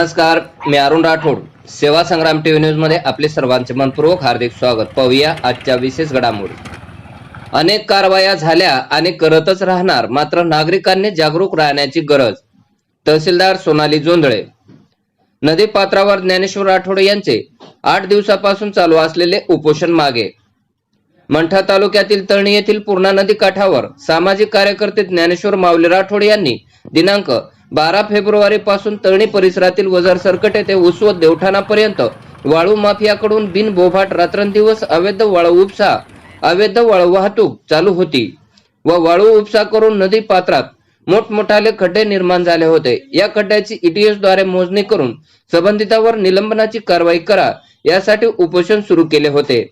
नमस्कार मी अरुण राठोड. सेवा संग्राम टीव्ही न्यूजमध्ये आपले सर्वांचे मनपूर्वक हार्दिक स्वागत. पाहूया आजच्या विशेष घडामोडी. अनेक कारवाया झाल्या आणि करतच राहणार मात्र नागरिकांनी जागरूक राहण्याची गरज. तहसीलदार सोनाली जोंधळे. नदी पात्रावर ज्ञानेश्वर राठोड यांचे आठ दिवसापासून चालू असलेले उपोषण मागे. मंठा तालुक्यातील तळणी येथील पूर्णा नदी काठावर सामाजिक कार्यकर्ते ज्ञानेश्वर माऊली राठोड यांनी दिनांक बारा फेब्रुवारी पासून तळणी परिसरातील वजार सरकट येथे उसवत देवठाणापर्यंत वाळू माफियाकडून बिन बोभाट रात्रंदिवस अवैध वाळू उपसा अवैध वाळू वाहतूक चालू होती व वाळू उपसा करून नदी पात्रात मोठमोठाले खड्डे निर्माण झाले होते. या खड्ड्याची ईटीएसद्वारे मोजणी करून संबंधितावर निलंबनाची कारवाई करा यासाठी उपोषण सुरू केले होते.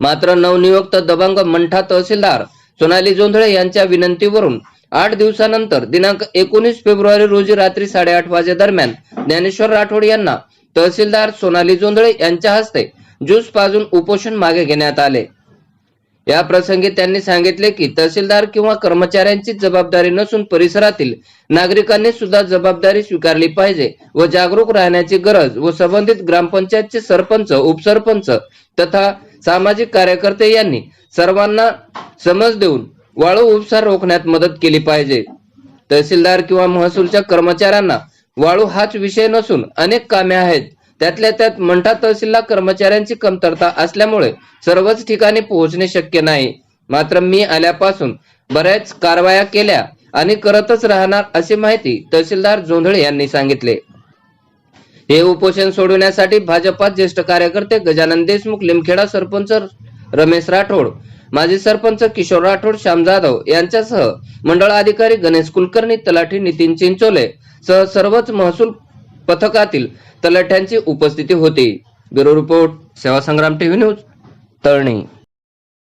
मात्र नवनियुक्त दबंग मंठा तहसीलदार सोनाली जोंधळे यांच्या विनंतीवरून आठ दिवसानंतर दिनांक एकोणीस फेब्रुवारी रोजी रात्री साडेआठ वाजे दरम्यान ज्ञानेश्वर राठोड यांना तहसीलदार सोनाली जोंधळे यांच्या हस्ते ज्यूस पाजून उपोषण मागे घेण्यात आले. या प्रसंगी त्यांनी सांगितले की तहसीलदार किंवा कर्मचाऱ्यांची जबाबदारी नसून परिसरातील नागरिकांनी सुद्धा जबाबदारी स्वीकारली पाहिजे व जागरूक राहण्याची गरज व संबंधित ग्रामपंचायतचे सरपंच उपसरपंच तथा सामाजिक कार्यकर्ते यांनी सर्वांना समज देऊन वाळू उपसार रोखण्यात मदत केली पाहिजे. तहसीलदार किंवा महसूलच्या कर्मचाऱ्यांना वाळू हाच विषय नसून अनेक कामे आहेत. त्यातल्या त्यात मंठा तहसीलला कर्मचाऱ्यांची कमतरता असल्यामुळे सर्वच ठिकाणी पोहोचणे शक्य नाही. मात्र मी आल्यापासून बऱ्याच कारवाया केल्या आणि करतच राहणार अशी माहिती तहसीलदार जोंधळे यांनी सांगितले. हे उपोषण सोडवण्यासाठी भाजपात ज्येष्ठ कार्यकर्ते गजानन देशमुख लिमखेडा सरपंच रमेश राठोड माजी सरपंच किशोर राठोड श्याम जाधव यांच्यासह मंडळ अधिकारी गणेश कुलकर्णी तलाठी नितीन चिंचोले सह सर्वच महसूल पथकातील तलाठ्यांची उपस्थिती होती. ब्युरो रिपोर्ट सेवा संग्राम टीव्ही न्यूज तळणी.